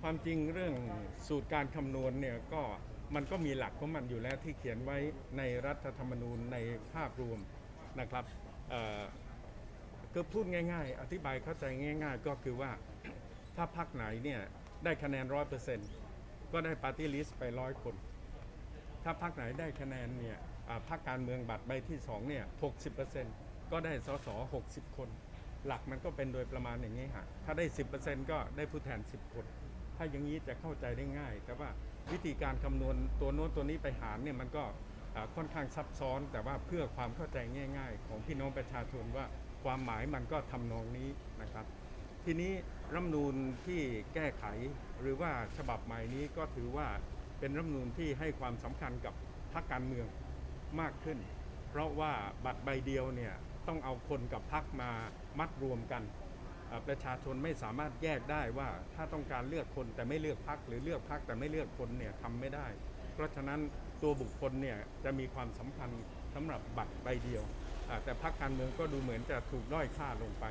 ความจริงเรื่องสูตรการคำนวณเนี่ยก็มันก็มีหลักของมันอยู่แล้วที่เขียนไว้ในรัฐธรรมนูญในภาพรวมนะครับก็พูดง่าย ๆ อธิบายเข้าใจง่าย ๆ ก็คือว่าถ้าพักไหนเนี่ยได้คะแนนร้อยเปอร์เซ็นต์ก็ได้ปาร์ตี้ลิสต์ไปร้อยคน ถ้าพักไหนได้คะแนนเนี่ยพักการเมืองบัตรใบที่2เนี่ย60%ก็ได้สส60คน หลักมันก็เป็นโดยประมาณอย่างนี้ฮะถ้าได้ 10%ก็ได้ผู้แทน 10 คน ถ้าอย่างนี้จะเข้าใจได้ง่าย แต่ว่าวิธีการคำนวณตัวโน้นตัวนี้ไปหารเนี่ยมันก็ค่อนข้างซับซ้อน แต่ว่าเพื่อความเข้าใจง่าย ๆ ของพี่น้องประชาชนว่าความหมายมันก็ทำนองนี้นะครับ ทีนี้รัฐมนูญที่แก้ไขหรือว่าฉบับใหม่นี้ก็ถือว่าเป็นรัฐมนูญที่ให้ความสำคัญกับพรรคการเมืองมากขึ้น เพราะว่าบัตรใบเดียวเนี่ย ต้องเอาคนกับพรรคมามัดรวมกัน ประชาชนไม่สามารถแยกได้ว่าถ้าต้องการเลือกคนแต่ไม่เลือกพรรคหรือเลือกพรรคแต่ไม่เลือกคนเนี่ยทำไม่ได้ เพราะฉะนั้นตัวบุคคลเนี่ยจะมีความสำคัญสำหรับบัตรใบเดียว แต่พรรคการเมืองก็ดูเหมือนจะถูกด้อยค่าลงไป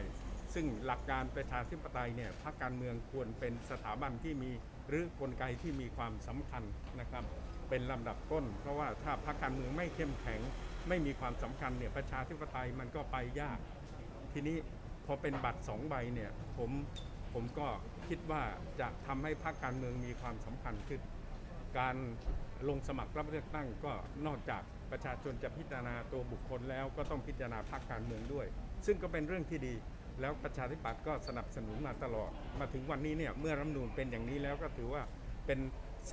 ซึ่งหลักการประชาธิปไตยเนี่ยพรรคการเมืองควรเป็นสถาบันที่มีหรือกลไกที่มีความสำคัญนะครับ เป็นลำดับต้น เพราะว่าถ้าพรรคการเมืองไม่เข้มแข็ง ไม่มีความสำคัญเนี่ยประชาธิปไตยมันก็ไปยาก ทีนี้พอเป็นบัตรสองใบเนี่ยผมผมก็คิดว่าจะทำให้พรรคการเมืองมีความสำคัญขึ้น การลงสมัครรับเลือกตั้งก็นอกจากประชาชนจะพิจารณาตัวบุคคลแล้วก็ต้องพิจารณาพรรคการเมืองด้วย ซึ่งก็เป็นเรื่องที่ดีแล้วประชาธิปัตย์ก็สนับสนุนมาตลอด มาถึงวันนี้เนี่ยเมื่อรัฐมนูญเป็นอย่างนี้แล้วก็ถือว่าเป็น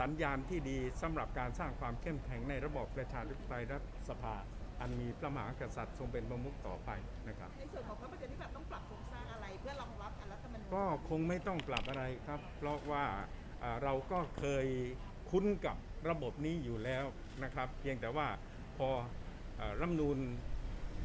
สัญญาณที่ดีสำหรับการสร้างความเข้มแข็งในระบอบประชาธิปไตยรัฐสภา อันมีพระมหากษัตริย์ทรงเป็นประมุขต่อไปนะครับในส่วนของพรรคประชาธิปัตย์ต้องปรับโครงสร้างอะไรเพื่อรองรับการรัฐธรรมนูญก็คงไม่ต้องปรับอะไรครับ เพราะว่าอ่าเราก็เคยคุ้นกับระบบนี้อยู่แล้วนะครับ เพียงแต่ว่าพออ่ารัฐธรรมนูญ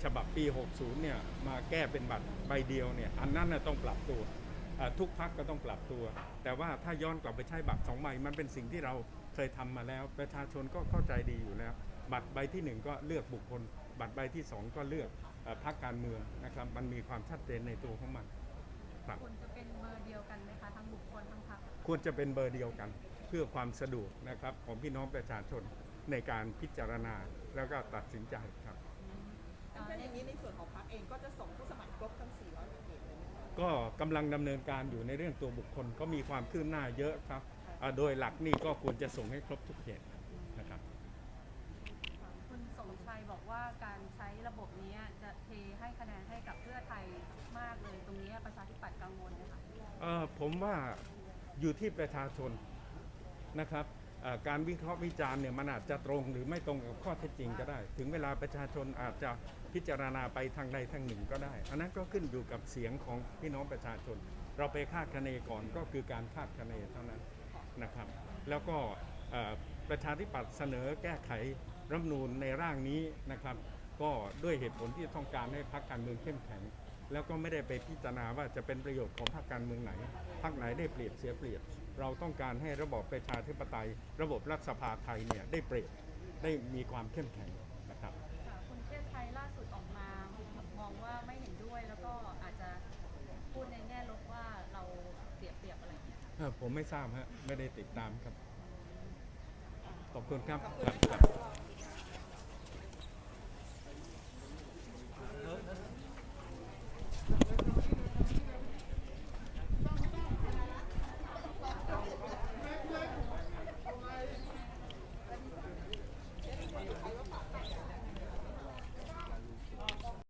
ฉบับปี 60 เนี่ยมาแก้เป็นบัตรใบเดียวเนี่ยอันนั้นนะต้องปรับตัวอ่า ทุกพักก็ต้องปรับตัว แต่ว่าถ้าย้อนกลับไปใช้บัตรสองใบมันเป็นสิ่งที่เราเคยทำมาแล้ว ประชาชนก็เข้าใจดีอยู่แล้ว บัตรใบที่หนึ่งก็เลือกบุคคล บัตรใบที่สองก็เลือกเอ่อพรรคการเมืองนะครับมันมีความชัดเจนในตัวของมันครับควรจะเป็นเบอร์เดียวกันไหมคะทั้งบุคคลทั้งพรรคควรจะเป็นเบอร์เดียวกัน เพื่อความสะดวกนะครับของพี่น้องประชาชนในการพิจารณาแล้วก็ตัดสินใจครับถ้าอย่างนี้ในส่วนของพรรคเองก็จะส่งผู้สมัคร ก็กำลังดำเนินการอยู่ในเรื่องตัวบุคคล ก็มีความคืบหน้าเยอะครับอ่าโดยหลักนี่ก็ควรจะส่งให้ครบทุกเขตนะครับ คุณสมชัยบอกว่าการใช้ระบบนี้จะเทให้คะแนนให้กับเพื่อไทยมากเลย ตรงนี้ประชาธิปัตย์กังวลไหมคะ เอ่อผมว่าอยู่ที่ประชาชนนะครับเอ่อ การวิเคราะห์วิจารณ์เนี่ยมันอาจจะตรงหรือไม่ตรงกับข้อเท็จจริงก็ได้ ถึงเวลาประชาชนอาจจะพิจารณาไปทางใดทางหนึ่งก็ได้ อันนั้นก็ขึ้นอยู่กับเสียงของพี่น้องประชาชน เราไปคาดคะเนก่อนก็คือการคาดคะเนเท่านั้นนะครับ แล้วก็ประชาธิปัตย์เสนอแก้ไขรัฐมนูญในร่างนี้นะครับ ก็ด้วยเหตุผลที่ต้องการให้พรรคการเมืองเข้มแข็ง แล้วก็ไม่ได้ไปพิจารณาว่าจะเป็นประโยชน์ของพรรคการเมืองไหนพรรคไหนได้เปรียบเสียเปรียบ เราต้องการให้ระบอบประชาธิปไตย ระบบรัฐสภาไทยเนี่ยได้เปรียบได้มีความเข้มแข็งนะครับค่ะคุณเทพไทยล่าสุดออกมามองว่าไม่เห็นด้วยแล้วก็อาจจะพูดในแง่ลบว่าเราเสียเปรียบอะไรอย่างเงี้ยเอ่อผมไม่ทราบฮะไม่ได้ติดตามครับ ขอบคุณครับขอบคุณครับนะคคะรับ